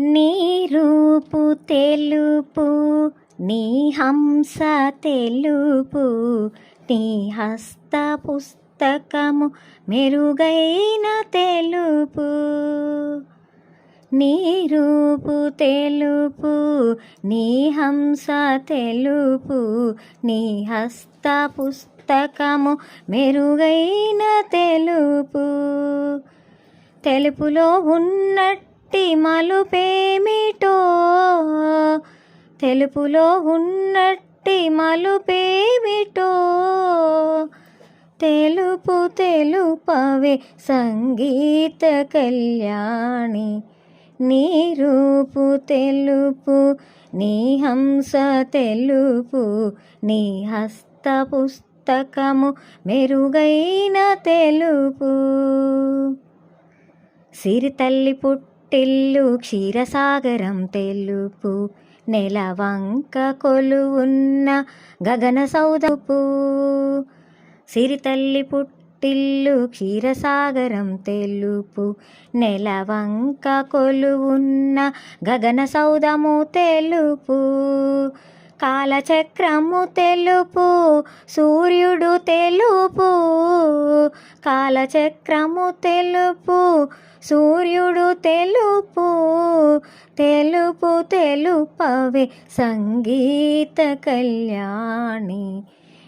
నీ రూపు తెలుపు నీ హంస తెలుపు నీ హస్త పుస్తకము మెరుగైన తెలుపు. నీ రూపు తెలుపు నీ హంస తెలుపు నీ హస్త పుస్తకము మెరుగైన తెలుపు. తెలుపులో ఉన్నట్టు మలుపేమిటో తెలుపులో ఉన్నట్టి మలుపేమిటో తెలుపు తెలుపవే సంగీత కళ్యాణి. నీ రూపు తెలుపు నీ హంస తెలుపు నీ హస్త పుస్తకము మెరుగైన తెలుపు. సిరితల్లి పుట్టిల్లు క్షీరసాగరం తెలుపు నెలవంక కొలువున్న గగన సౌదపు. సిరితల్లి పుట్టిల్లు క్షీరసాగరం తెలుపు నెలవంక కొలువున్న గగన సౌదము తెలుపు. కాలచక్రము తెలుపు సూర్యుడు తెలుపు. కాలచక్రము తెలుపు సూర్యుడు తెలుపు. తెలుపు తెలుపవే సంగీత కళ్యాణి.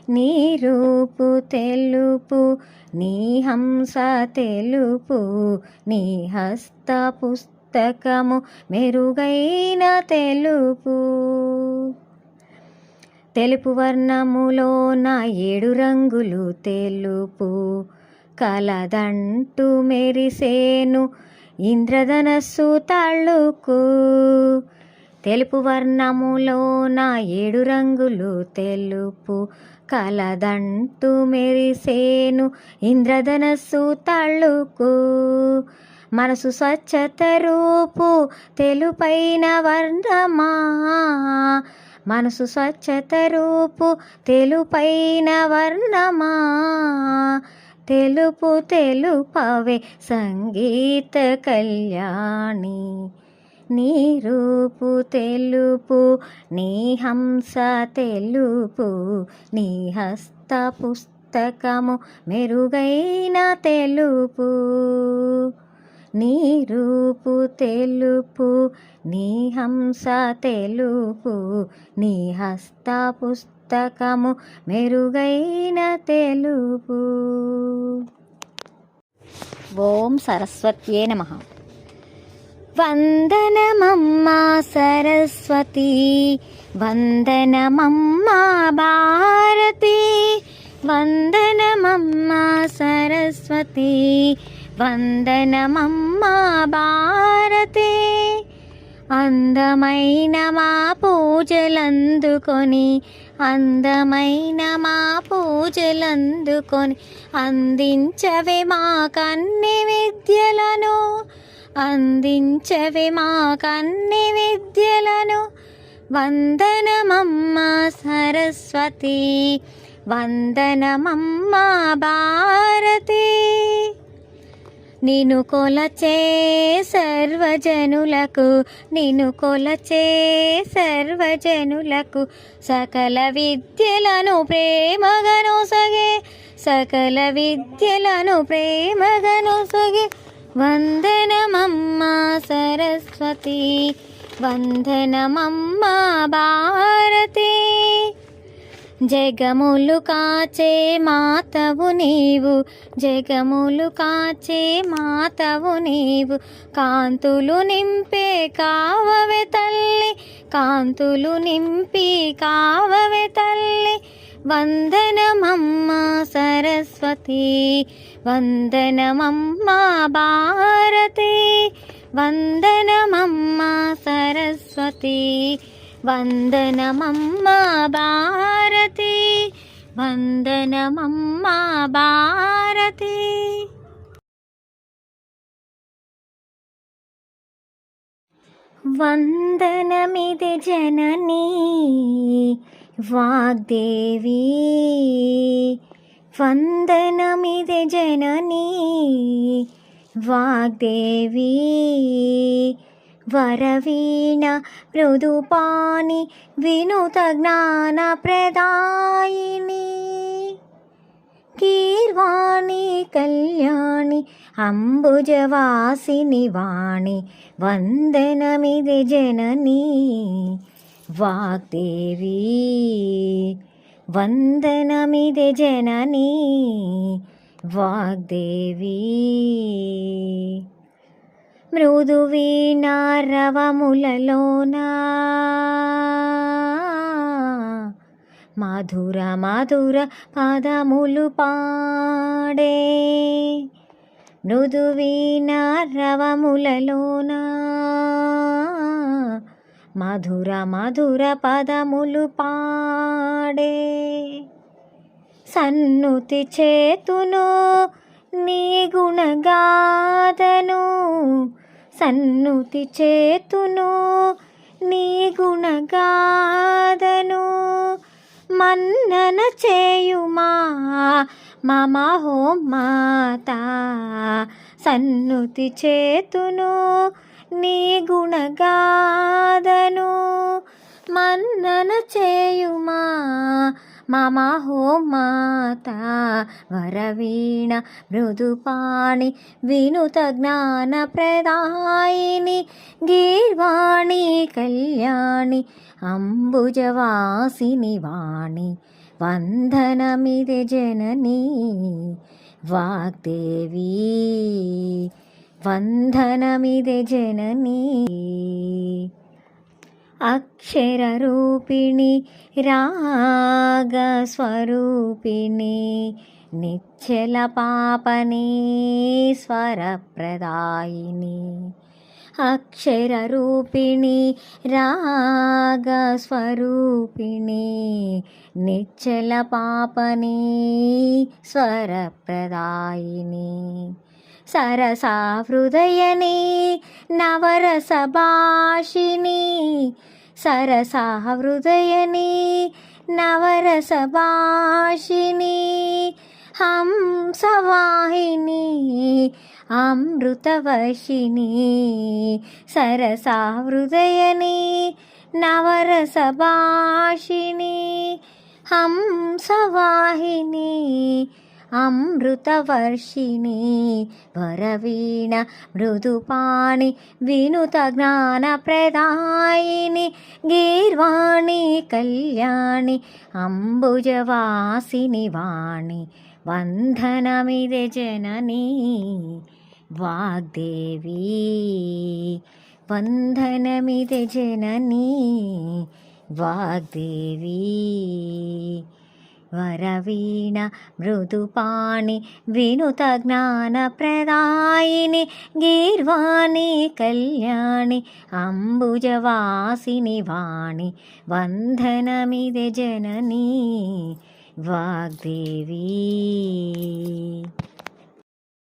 నీ రూపు తెలుపు నీ హంస తెలుపు. నీ హస్త పుస్తకము మెరుగైన తెలుపు. తెలుపు వర్ణములో నా ఏడు రంగులు తెలుపు. కలదంటూ మెరిసేను ఇంద్రధనస్సు తళ్ళుకు. తెలుపు వర్ణములో నా ఏడు రంగులు తెలుపు. కలదంటూ మెరిసేను ఇంద్రధనస్సు తళ్ళుకు. మనసు స్వచ్ఛత రూపు తెలుపైన వర్ణమా. మనసు స్వచ్ఛత రూపు తెలుపైన వర్ణమా? తెలుపు తెలుపవే సంగీత కళ్యాణి. నీ రూపు తెలుపు నీ హంస తెలుపు నీ హస్త పుస్తకము మెరుగైన తెలుపు. నీ రూపు తెలుపు నీ హంస తెలుపు నీ హస్త పుస్తకము మెరుగైన తెలుపు. ఓం సరస్వత్యే నమ. వందనమమ్మా సరస్వతి వందనమమ్మా భారతి వందనమమ్మా సరస్వతి. వందనమమ్మా భారతి అందమైన మా పూజలందుకొని అందమైన మా పూజలందుకొని అందించవే మా కన్ని విద్యలను అందించవే మా కన్ని విద్యలను. వందనమమ్మ సరస్వతి వందనమమ్మ భారతి. నిను కొలచే సర్వజనులకు నిను కొలచే సర్వజనులకు సకల విద్యలను ప్రేమగను సగే సకల విద్యలను ప్రేమగను సగే. వందనమమ్మా సరస్వతి వందనమమ్మా భారతి. జగములు కాచే మాతవు నీవు జగములు కాచే మాతవు నీవు. కాంతులు నింపే కావవే తల్లి కాంతులు నింపి కావవే తల్లి. వందనమమ్మ సరస్వతి వందనమమ్మ భారతి వందనమమ్మ సరస్వతి. వందనమమ్మ భారతి వందనమమ్మ భారతి వందనమిది జననీ వాగ్దేవి వందనమిది జననీ వాగ్దేవి वरवीण ऋदुपानि विनुतज्ञानप्रदायिनि गीर्वाणि कल्याणि अम्बुजवासिनि वाणि वन्दनमिति जननी। वाग्देवी वन्दनमिति जननी। वाग्देवी। జననీ వాగ్దేవి మధుర మధుర పదములు పాడే మృదువీణారవములలోనా మధుర మధుర పదములు పాడే సన్నుతి చేతును నీ గుణగాదను సన్నుతి చేతును నీ గుణగాదను మన్నన చేయుమా? మమ హో మాత సన్నుతి చేతును నీ గుణగాదను మన్నన చేయు माहो माता वरवीण मृदुपाणि विनुतज्ञानप्रदायिनि गीर्वाणि कल्याणि अम्बुजवासिनि वाणि वन्दनमिदे जननी वाग्देवी वन्दनमिदे जननी వందనమిది జననీ అక్షరరూపిణి రాగస్వరూపిణి నిచ్చల పాపని స్వరప్రదాయిని అక్షరరూపిణి రాగస్వరూపిణి నిచ్చల పాపని స్వరప్రదాయిని సరసా హృదయని నవరస భాషిని సరసా హృదయని నవరస భాషిని హంసవాహిని అమృతవర్షిణి సరసా హృదయని నవరస భాషిని హంసవాహిని अमृतवर्षिणि वरवीण मृदुपाणि विनुतज्ञानप्रदायिनि गीर्वाणि कल्याणि अम्बुजवासिनि वाणि वन्दनमिदे जननी वाग्देवी वन्दनमिदे जननी वाग्देवी वरवीण मृदुपाणि विनुतज्ञानप्रदायिनि गीर्वाणि कल्याणि अम्बुजवासिनि वाणि वन्दनमिदे जननी वाग्देवी।